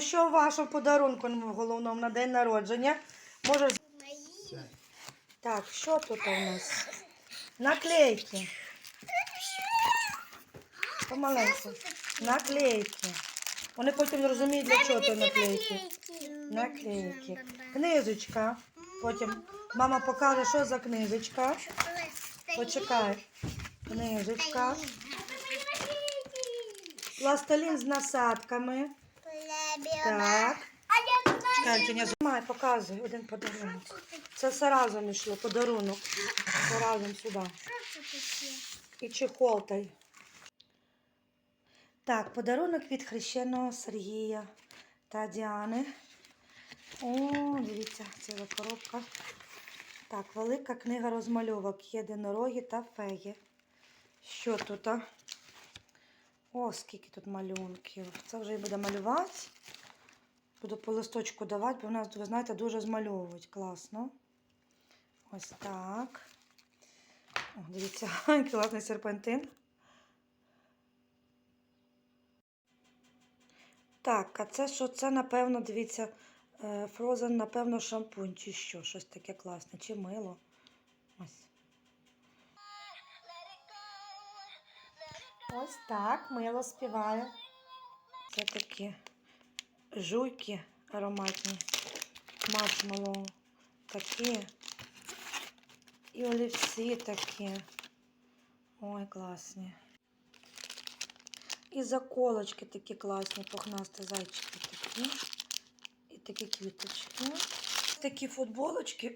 що в вашому подарунку головному на день народження? Може, так, що тут у нас? Наклейки. Помаленьку. Наклейки. Вони потім не розуміють, для чого то наклейки. Наклейки. Книжечка. Потім мама покаже, що за книжечка. Почекай. Книжечка. Пластилін з насадками. Так. Чекай, показуй один подарунок. Це все разом йшло, подарунок. Все разом сюди. І чехол той. Так, подарунок від хрещеного Сергія та Діани. О, дивіться, ціла коробка. Так, велика книга розмальовок. Єдинороги та феї. Що тут? а? О, скільки тут малюнків. Це вже і буде малювати. Буду по листочку давати, бо в нас, ви знаєте, дуже змальовують. Класно. Ось так. О, дивіться, класний серпантин. Так, а це що? Це, напевно, дивіться, Frozen, напевно, шампунь чи що, щось таке класне, чи мило. Ось. Ось так мило співає. Це такі жуйки ароматні, маршмеллоу такі. І олівці такі. Ой, класні. І заколочки такі класні, пухнасті зайчики такі. І такі квіточки. Такі футболочки